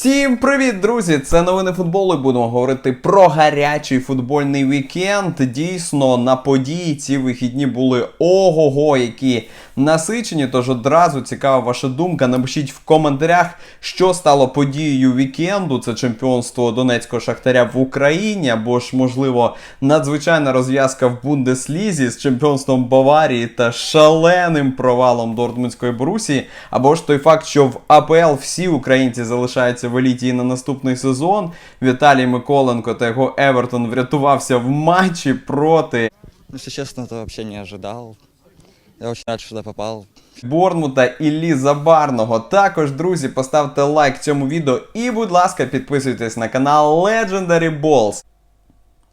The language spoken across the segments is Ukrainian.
Всім привіт, друзі! Це новини футболу. і Будемо говорити про гарячий футбольний вікенд. Дійсно, на події ці вихідні були ого-го, які насичені. Тож одразу цікава ваша думка. Напишіть в коментарях, що стало подією вікенду. Це чемпіонство Донецького Шахтаря в Україні, або ж, можливо, надзвичайна розв'язка в Бундеслізі з чемпіонством Баварії та шаленим провалом Дортмундської Борусії, або ж той факт, що в АПЛ всі українці залишаються в еліті і на наступний сезон. Віталій Миколенко та його Евертон врятувався в матчі проти Якщо чесно, то взагалі не ожидав. Я дуже рад, що попав. Борнмута і Іллі Забарного. Також, друзі, поставте лайк цьому відео і, будь ласка, підписуйтесь на канал Legendary Balls.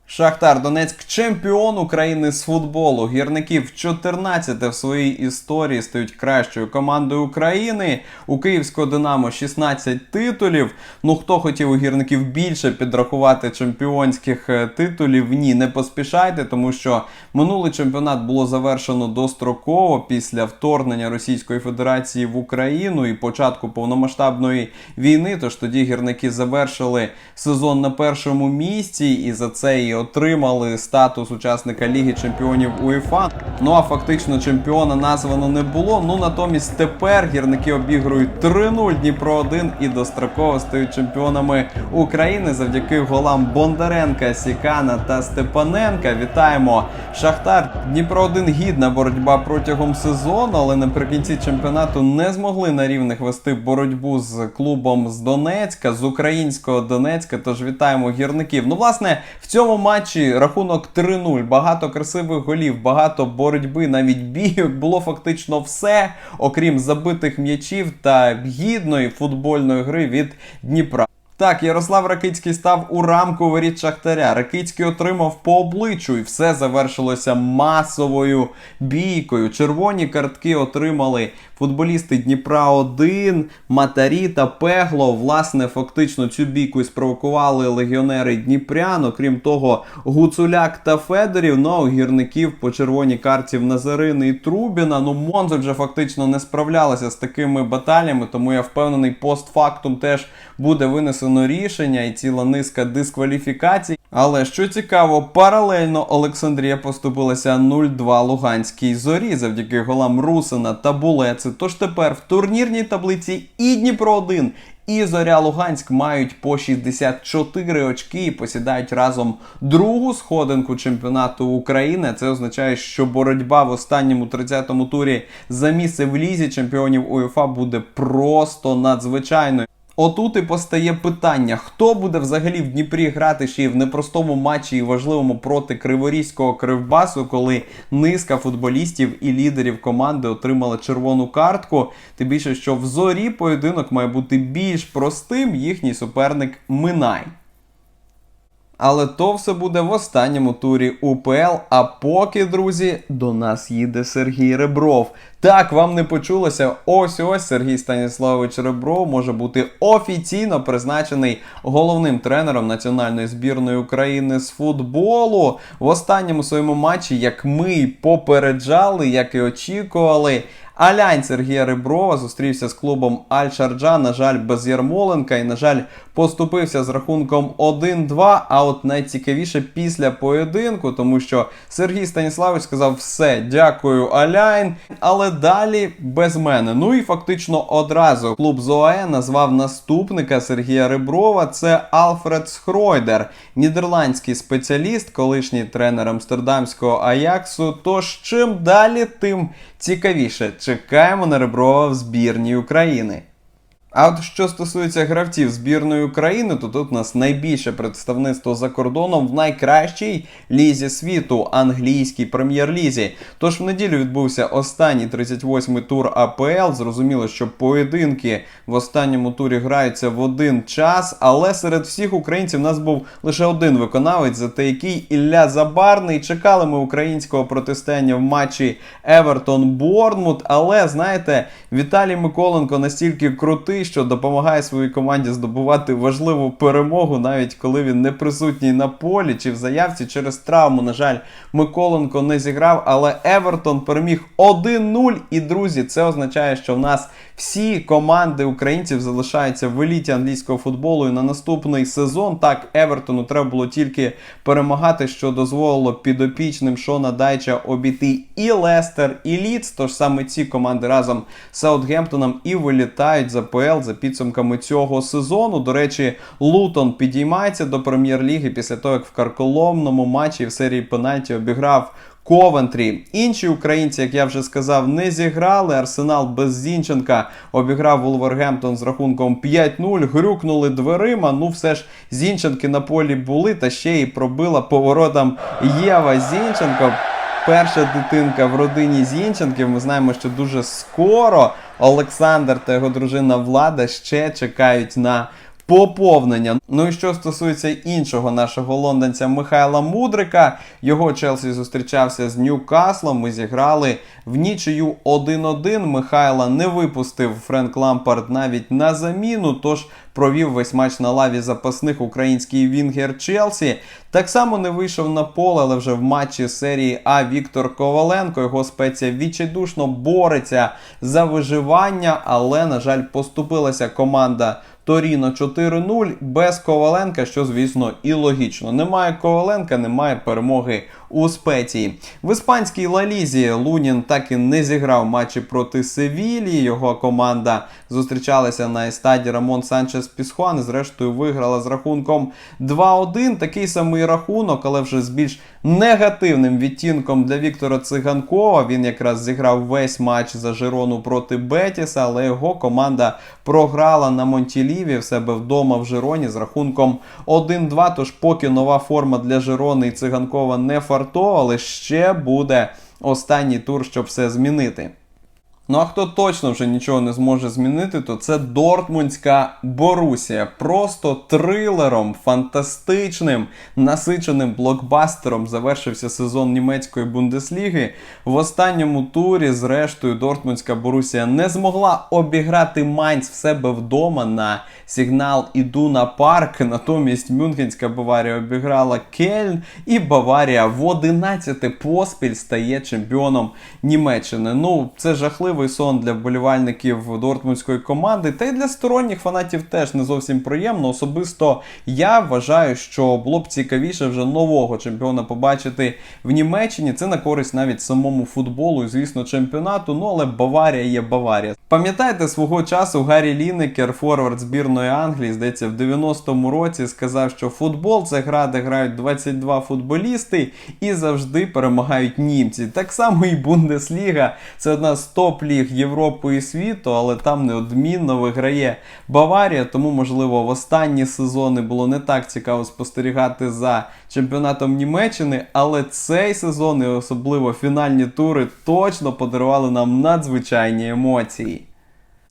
Шахтар Донецьк чемпіон України з футболу. Гірників 14 в своїй історії стають кращою командою України. У Київського Динамо 16 титулів. Ну хто хотів у гірників більше підрахувати чемпіонських е, титулів? Ні, не поспішайте, тому що минулий чемпіонат було завершено достроково після вторгнення Російської Федерації в Україну і початку повномасштабної війни. Тож тоді гірники завершили сезон на першому місці і за це і отримали статус учасника Ліги Чемпіонів УЄФА. Ну а фактично чемпіона названо не було. Ну натомість тепер гірники обігрують 3-0 Дніпро 1 і достроково стають чемпіонами України завдяки голам Бондаренка, Сікана та Степаненка. Вітаємо Шахтар. Дніпро 1 гідна боротьба протягом сезону, але наприкінці чемпіонату не змогли на рівних вести боротьбу з клубом з Донецька, з українського Донецька. Тож вітаємо гірників. Ну, власне, в цьому матчі рахунок 3-0. Багато красивих голів, багато боротьби, навіть бійок. Було фактично все, окрім забитих м'ячів та гідної футбольної гри від Дніпра. Так, Ярослав Ракицький став у рамку воріт Шахтаря. Ракицький отримав по обличчю, і все завершилося масовою бійкою. Червоні картки отримали футболісти Дніпра 1 Матарі та Пегло. Власне, фактично цю бійку і спровокували легіонери Дніпрян. Окрім того, Гуцуляк та Федорів. Ну а у гірників по червоній карті в Назарини і Трубіна. Ну, Монзо вже фактично не справлялася з такими баталіями, тому я впевнений, постфактум теж буде винесено рішення і ціла низка дискваліфікацій. Але що цікаво, паралельно Олександрія поступилася 0-2 Луганській зорі завдяки голам Русина та Булеци. Тож тепер в турнірній таблиці і Дніпро 1 і Зоря Луганськ мають по 64 очки і посідають разом другу сходинку чемпіонату України. Це означає, що боротьба в останньому 30-му турі за місце в лізі чемпіонів УЄФА буде просто надзвичайною. Отут і постає питання: хто буде взагалі в Дніпрі грати ще й в непростому матчі і важливому проти Криворізького кривбасу, коли низка футболістів і лідерів команди отримали червону картку. Тим більше, що в зорі поєдинок має бути більш простим, їхній суперник Минай. Але то все буде в останньому турі УПЛ. А поки, друзі, до нас їде Сергій Ребров. Так, вам не почулося. Ось ось Сергій Станіславович Ребров може бути офіційно призначений головним тренером національної збірної України з футболу. В останньому своєму матчі, як ми й попереджали, як і очікували. Алянь Сергія Реброва зустрівся з клубом Аль-Шарджа, на жаль, без Ярмоленка і, на жаль, поступився з рахунком 1-2. А от найцікавіше після поєдинку, тому що Сергій Станіславович сказав: все, дякую, Аляйн, але далі без мене. Ну і фактично одразу клуб ЗОАЕ назвав наступника Сергія Реброва. Це Алфред Схройдер, нідерландський спеціаліст, колишній тренер Амстердамського Аяксу. Тож чим далі, тим цікавіше. Чекаємо на Реброва в збірній України. А от що стосується гравців збірної України, то тут у нас найбільше представництво за кордоном в найкращій лізі світу англійській прем'єр-лізі. Тож в неділю відбувся останній 38-й тур АПЛ. Зрозуміло, що поєдинки в останньому турі граються в один час, але серед всіх українців у нас був лише один виконавець, за те, який Ілля Забарний. Чекали ми українського протистояння в матчі Евертон Борнмут. Але знаєте, Віталій Миколенко настільки крутий, що допомагає своїй команді здобувати важливу перемогу, навіть коли він не присутній на полі чи в заявці через травму. На жаль, Миколенко не зіграв, але Евертон переміг 1-0. І друзі, це означає, що в нас всі команди українців залишаються в еліті англійського футболу і на наступний сезон. Так, Евертону треба було тільки перемагати, що дозволило підопічним Шона Дайча обійти і Лестер, і Ліц. Тож саме ці команди разом з Саутгемптоном і вилітають за ПЛ за підсумками цього сезону. До речі, Лутон підіймається до прем'єр-ліги після того, як в карколомному матчі в серії пенальті обіграв. Ковентрі. Інші українці, як я вже сказав, не зіграли. Арсенал без Зінченка обіграв Вулвергемптон з рахунком 5-0. Грюкнули дверима. Ну, все ж Зінченки на полі були, та ще й пробила поворотом Єва Зінченко. Перша дитинка в родині Зінченків. Ми знаємо, що дуже скоро Олександр та його дружина Влада ще чекають на поповнення. Ну і що стосується іншого нашого лондонця Михайла Мудрика, його Челсі зустрічався з Ньюкаслом. Ми зіграли в нічию 1-1. Михайла не випустив Френк Лампард навіть на заміну, тож провів весь матч на лаві запасних український Вінгер Челсі. Так само не вийшов на поле, але вже в матчі серії А Віктор Коваленко. Його спеція відчайдушно бореться за виживання, але, на жаль, поступилася команда. Торіно 4-0 без Коваленка, що звісно і логічно. Немає Коваленка, немає перемоги у спеції. В іспанській Лалізі Лунін так і не зіграв матчі проти Севілії. Його команда зустрічалася на естаді Рамон Санчес Пісхуан. і Зрештою виграла з рахунком 2-1. Такий самий рахунок, але вже з більш негативним відтінком для Віктора Циганкова. Він якраз зіграв весь матч за Жирону проти Бетіса, але його команда програла на Монтіліві в себе вдома в Жироні з рахунком 1-2. Тож поки нова форма для Жирони і Циганкова не фартова, але ще буде останній тур, щоб все змінити. Ну а хто точно вже нічого не зможе змінити, то це Дортмундська Борусія. Просто трилером, фантастичним, насиченим блокбастером завершився сезон німецької бундесліги. В останньому турі, зрештою, Дортмундська Борусія не змогла обіграти Майнц в себе вдома на сигнал Ідуна Парк. Натомість Мюнхенська Баварія обіграла Кельн, і Баварія в 11 поспіль стає чемпіоном Німеччини. Ну, це жахливий сон для вболівальників Дортмундської команди, та й для сторонніх фанатів теж не зовсім приємно. Особисто я вважаю, що було б цікавіше вже нового чемпіона побачити в Німеччині. Це на користь навіть самому футболу і, звісно, чемпіонату. Ну але Баварія є Баварія. Пам'ятаєте свого часу Гаррі Лінекер, форвард збірної Англії, здається, в 90-му році сказав, що футбол це гра, де грають 22 футболісти і завжди перемагають німці. Так само і Бундесліга. Це одна з топ-ліг Європи і світу, але там неодмінно виграє Баварія. Тому, можливо, в останні сезони було не так цікаво спостерігати за чемпіонатом Німеччини, але цей сезон і особливо фінальні тури точно подарували нам надзвичайні емоції.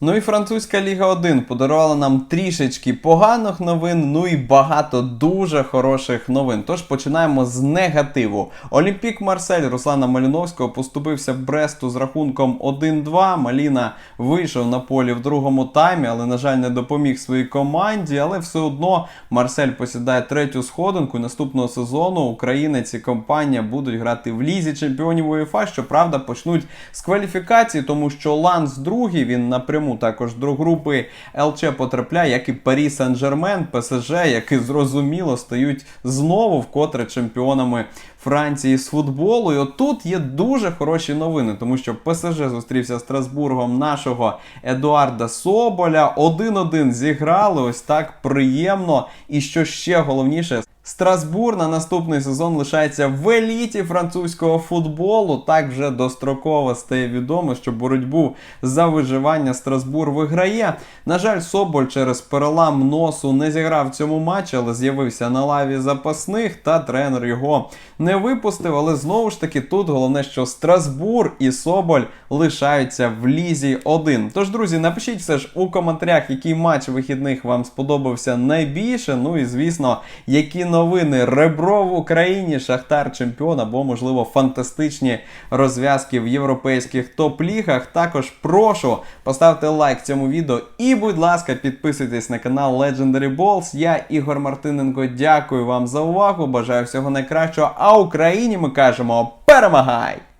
Ну і французька Ліга 1 подарувала нам трішечки поганих новин, ну і багато дуже хороших новин. Тож починаємо з негативу. Олімпік Марсель Руслана Маліновського поступився Бресту з рахунком 1-2. Маліна вийшов на полі в другому таймі, але, на жаль, не допоміг своїй команді. Але все одно Марсель посідає третю сходинку. Наступного сезону українець і компанія будуть грати в лізі чемпіонів УЄФА. Щоправда, почнуть з кваліфікації, тому що Ланс другий він напряму також до групи ЛЧ потрапляє, як і Парі Сен-Жермен, ПСЖ, які зрозуміло стають знову вкотре чемпіонами Франції з футболу. І отут є дуже хороші новини, тому що ПСЖ зустрівся з Страсбургом нашого Едуарда Соболя. 1-1 зіграли. Ось так приємно. І що ще головніше. Страсбур на наступний сезон лишається в еліті французького футболу. Так вже достроково стає відомо, що боротьбу за виживання Страсбур виграє. На жаль, Соболь через перелам носу не зіграв в цьому матчі, але з'явився на лаві запасних, та тренер його не випустив. Але знову ж таки, тут головне, що Страсбур і Соболь лишаються в лізі 1. Тож, друзі, напишіть все ж у коментарях, який матч вихідних вам сподобався найбільше. Ну і звісно, які новини. Ребро в Україні, Шахтар чемпіон або, можливо, фантастичні розв'язки в європейських топ-лігах. Також прошу поставте лайк цьому відео і, будь ласка, підписуйтесь на канал Legendary Balls. Я Ігор Мартиненко. Дякую вам за увагу. Бажаю всього найкращого. А Україні ми кажемо перемагай!